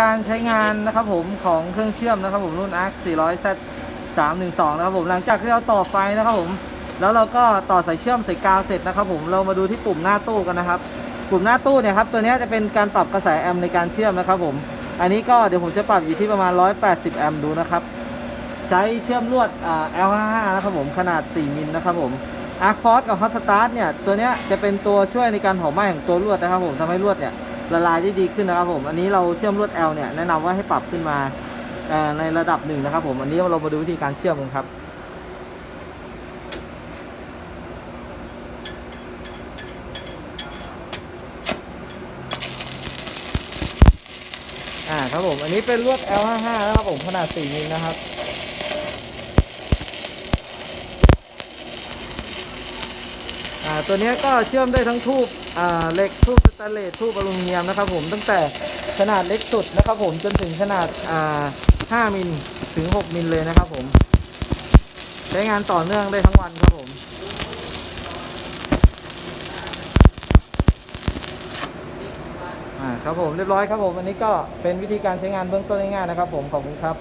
การใช้งานนะครับผมของเครื่องเชื่อมนะครับผมรุ่น ARC 400 Z 312 นะครับผมหลังจากที่เราต่อไฟนะครับผม แล้วเราก็ต่อสายเชื่อมสายกาวเสร็จนะครับผมเรามาดูที่ปุ่มหน้าตู้กันนะครับ ปุ่มหน้าตู้เนี่ยครับตัวนี้จะเป็นการปรับกระแสแอมป์ในการเชื่อมนะครับผม อันนี้ก็เดี๋ยวผมจะปรับอยู่ที่ประมาณ 180 แอมป์ดูนะครับ ใช้เชื่อมลวดอ่า L55 นะครับผมขนาด 4 มิลนะครับผม Arc Force กับ Hot Start เนี่ยตัวนี้จะเป็นตัวช่วยในการเผาไหม้ของตัวลวดนะครับผมทำให้ลวดเนี่ย ละลายได้ดีขึ้นนะครับผม อันนี้เราเชื่อมลวด L เนี่ยแนะนำว่าให้ปรับขึ้นมาในระดับหนึ่งนะครับผม อันนี้เรามาดูวิธีการเชื่อมกันครับอ่าครับผม อันนี้เป็นลวด L55 นะครับผมขนาด4มิลนะครับ อ่าตัวนี้ก็เชื่อมได้ทั้งทูบ เหล็กทูบสแตนเลสทูบอลูมิเนียมนะครับผมตั้งแต่ขนาดเล็กสุดนะครับผมจนถึงขนาดอ่า5มิลถึง 6มิลเลยนะครับผม ใช้งานต่อเนื่องได้ทั้งวันครับผมอ่าครับผมเรียบร้อยครับผมอันนี้ก็เป็นวิธีการใช้งานเบื้องต้นง่ายๆนะครับผม ขอบคุณครับ